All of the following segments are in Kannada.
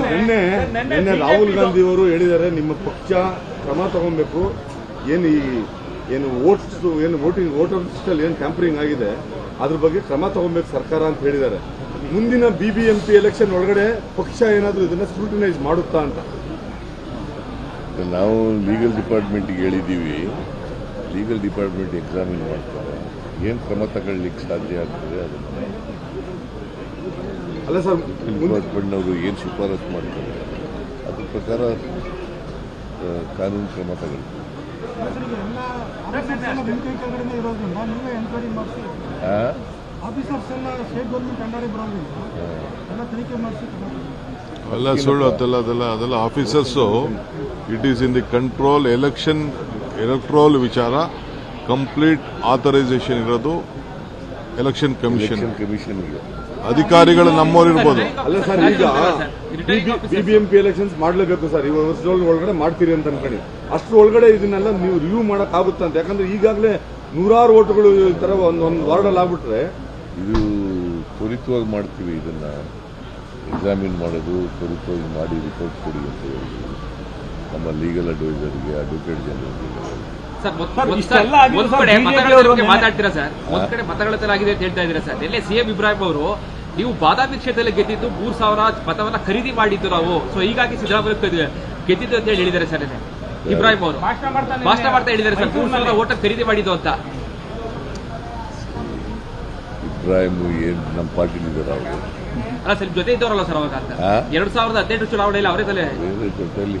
ಸರ್ ನಿನ್ನೆ ನಿನ್ನೆ ರಾಹುಲ್ ಗಾಂಧಿ ಅವರು ಹೇಳಿದ್ದಾರೆ ನಿಮ್ಮ ಪಕ್ಷ ಕ್ರಮ ತಗೊಬೇಕು. ಏನು ಈ ಏನು ವೋಟ್ಸ್ ಏನು ವೋಟಿಂಗ್ ವೋಟರ್ ಲಿಸ್ಟಲ್ಲಿ ಏನು ಟ್ಯಾಂಪರಿಂಗ್ ಆಗಿದೆ ಅದ್ರ ಬಗ್ಗೆ ಕ್ರಮ ತಗೊಬೇಕು ಸರ್ಕಾರ ಅಂತ ಹೇಳಿದ್ದಾರೆ. ಮುಂದಿನ B B M P election ಒಳಗಡೆ ಪಕ್ಷ ಏನಾದರೂ ಇದನ್ನ ಸ್ಕ್ರೂಟಿನೈಸ್ ಮಾಡುತ್ತಾ ಅಂತ. ನಾವು ಲೀಗಲ್ ಡಿಪಾರ್ಟ್ಮೆಂಟ್ಗೆ ಹೇಳಿದ್ದೀವಿ. ಲೀಗಲ್ ಡಿಪಾರ್ಟ್ಮೆಂಟ್ ಎಕ್ಸಾಮಿನ್ ಮಾಡ್ತಾರೆ. ಏನು ಕ್ರಮ ತಗೊಳ್ಳಿಕ್ಕೆ ಸಾಧ್ಯ ಆಗ್ತದೆ ಅದನ್ನು. ಅಲ್ಲ ಸರ್ ಮುಂದೆ ಡಿಪಾರ್ಟ್ಮೆಂಟ್ನವರು ಏನು ಶಿಫಾರಸು ಮಾಡ್ತಾರೆ ಅದ್ರ ಪ್ರಕಾರ ಕಾನೂನು ಕ್ರಮ ತಗೊಳ್ತಾರೆ ಮಾಡಿಸಿ ಅಲ್ಲ ಸುಳ್ಳು ಅದೆಲ್ಲ ಅದೆಲ್ಲ ಅದೆಲ್ಲ officers it is in the control election electoral ವಿಚಾರ ಕಂಪ್ಲೀಟ್ ಆಥರೈಸೇಷನ್ ಇರೋದು ಎಲೆಕ್ಷನ್ ಕಮಿಷನ್ ಕಮಿಷನ್ ಕಮಿಷನ್ಗೆ ಅಧಿಕಾರಿಗಳು ನಮ್ಮವರಿರ್ಬೋದು ಅಲ್ಲ ಸರ್ ಈಗ ಬಿಬಿಎಂಪಿ ಎಲೆಕ್ಷನ್ಸ್ ಮಾಡಲೇಬೇಕು ಸರ್. ಈ ವರ್ಷದೊಳಗೆ ಒಳಗಡೆ ಮಾಡ್ತೀರಿ ಅಂತ ಅನ್ಕೊಳ್ಳಿ ಅಷ್ಟ್ರ ಒಳಗಡೆ ಇದನ್ನೆಲ್ಲ ನೀವು ರಿವ್ಯೂ ಮಾಡಕ್ ಆಗುತ್ತೆ ಅಂತ. ಯಾಕಂದ್ರೆ ಈಗಾಗಲೇ ನೂರಾರು ಓಟುಗಳು ಈ ತರ ಒಂದು ಒಂದು ವಾರ್ಡಲ್ಲಿ ಆಗ್ಬಿಟ್ರೆ ಇದು ತ್ವರಿತವಾಗಿ ಮಾಡ್ತೀವಿ ಇದನ್ನ. ಎಕ್ಸಾಮಿನ್ ಮಾಡೋದು ತ್ವರಿತವಾಗಿ ಮಾಡಿ ರಿಪೋರ್ಟ್ ಕೊಡಿ ಅಂತ ಹೇಳಿ. ನಮ್ಮ ಲೀಗಲ್ ಅಡ್ವೈಸರ್ಗೆ ಅಡ್ವೊಕೇಟ್ ಜನರಲ್ಗೆ ಒಂದ್- ಕಡೆ ಮತಗಳ ಮಾತಾಡ್ತೀರಾ ಸರ್? ಒಂದ್ ಕಡೆ ಮತಗಳ ಆಗಿದೆ ಅಂತ ಹೇಳ್ತಾ ಇದೀರಾ ಸರ್. ಎಲ್ಲೇ ಸಿಎಂ ಇಬ್ರಾಹಿಂ ಅವರು ನೀವು ಬಾದಾಮಿ ಕ್ಷೇತ್ರದಲ್ಲಿ ಗೆದ್ದಿದ್ದು ಮೂರ್ ಸಾವಿರ ಮತವನ್ನ ಖರೀದಿ ಮಾಡಿದ್ದು ನಾವು. ಸೊ ಹೀಗಾಗಿ ಸಿದ್ದರಾಮಯ್ಯ ಗೆದ್ದಿದ್ದು ಅಂತ ಹೇಳಿ ಹೇಳಿದ್ದಾರೆ ಸರ್. ಇಬ್ರಾಹಿಂ ಅವರು. ಭಾಷಣ ಮಾಡ್ತಾ ಹೇಳಿದ್ದಾರೆ ಸರ್. ಮೂರ್ ಸಾವಿರ ಓಟ ಖರೀದಿ ಮಾಡಿದ್ದು ಅಂತ. ಇಬ್ರಾಹಿಂ ಏನು ನಮ್ಮ ಪಾರ್ಟಿಲಿದ್ದಾರೆ ಅವರು? ಅಲ್ಲ ಸರ್ ಜೊತೆ ಇದ್ದವರಲ್ಲ ಸರ್ ಅವಾಗ? ಎರಡ್ ಸಾವಿರದ ಹದಿನೆಂಟು ಚುನಾವಣೆಯಲ್ಲಿ ಅವರೇ ತಲೆ ಜೊತೆಯಲ್ಲಿ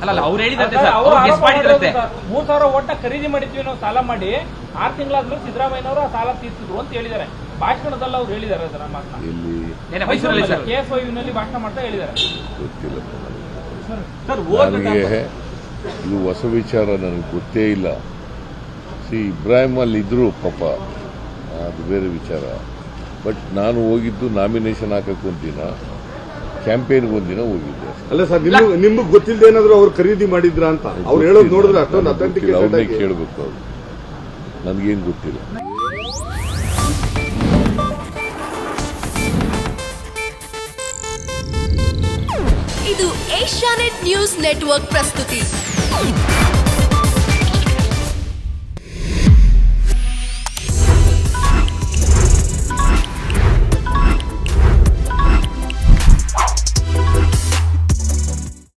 ಅಲ್ಲ ಅವ್ರು ಹೇಳಿದಂತೆ ಅವ್ರು ಅವ್ರು ಮೂರ್ ಸಾವಿರ ಓಟ್ನ ಖರೀದಿ ಮಾಡಿದ್ವಿ ನಾವು ಸಾಲ ಮಾಡಿ ಆರು ತಿಂಗಳಾದ್ಮೇಲೆ ಸಿದ್ದರಾಮಯ್ಯನವರು ಆ ಸಾಲ ತೀರ್ಸಿದ್ರು ಅಂತ ಹೇಳಿದ್ದಾರೆ. ಭಾಷಣದಲ್ಲಿ ಅವ್ರು ಹೇಳಿದ್ದಾರೆ ಸರ್ ಮಾತನ್ನ. ಮೈಸೂರಲ್ಲಿ ಸರ್ ಕೆ ಎಸ್ನಲ್ಲಿ ಭಾಷಣ ಮಾಡ್ತಾ ಹೇಳಿದ್ದಾರೆ. ನನಗೆ. ಇದು ಹೊಸ ವಿಚಾರ ನನಗೆ ಗೊತ್ತೇ ಇಲ್ಲ. ಸಿ ಇಬ್ರಾಹಿಂ ಅಲ್ಲಿ ಇದ್ರು ಪಾಪ. ಅದು ಬೇರೆ ವಿಚಾರ. ಬಟ್ ನಾನು ಹೋಗಿದ್ದು ನಾಮಿನೇಷನ್ ಹಾಕಕ್ಕೆ ಒಂದಿನ ಕ್ಯಾಂಪೇನ್ಗೆ ಒಂದಿನ ಹೋಗಿದ್ದೆ ಅಲ್ಲ ಸರ್ ನಿಮ್ಗೆ ನಿಮ್ಗೆ ಗೊತ್ತಿಲ್ಲದೆ ಏನಾದರೂ ಅವ್ರು ಖರೀದಿ ಮಾಡಿದ್ರ ಅಂತ? ಅವ್ರು ಹೇಳೋದು ನೋಡಿದ್ರೆ ಅಷ್ಟೊಂದು ಅಥೆಂಟಿಕ್ ಅವ್ರನ್ನೇ ಕೇಳಬೇಕು ಅವ್ರು. ನನಗೇನು ಗೊತ್ತಿಲ್ಲ. ಇದು ಏಷ್ಯಾನೆಟ್ ನ್ಯೂಸ್ ನೆಟ್ವರ್ಕ್ ಪ್ರಸ್ತುತಿ.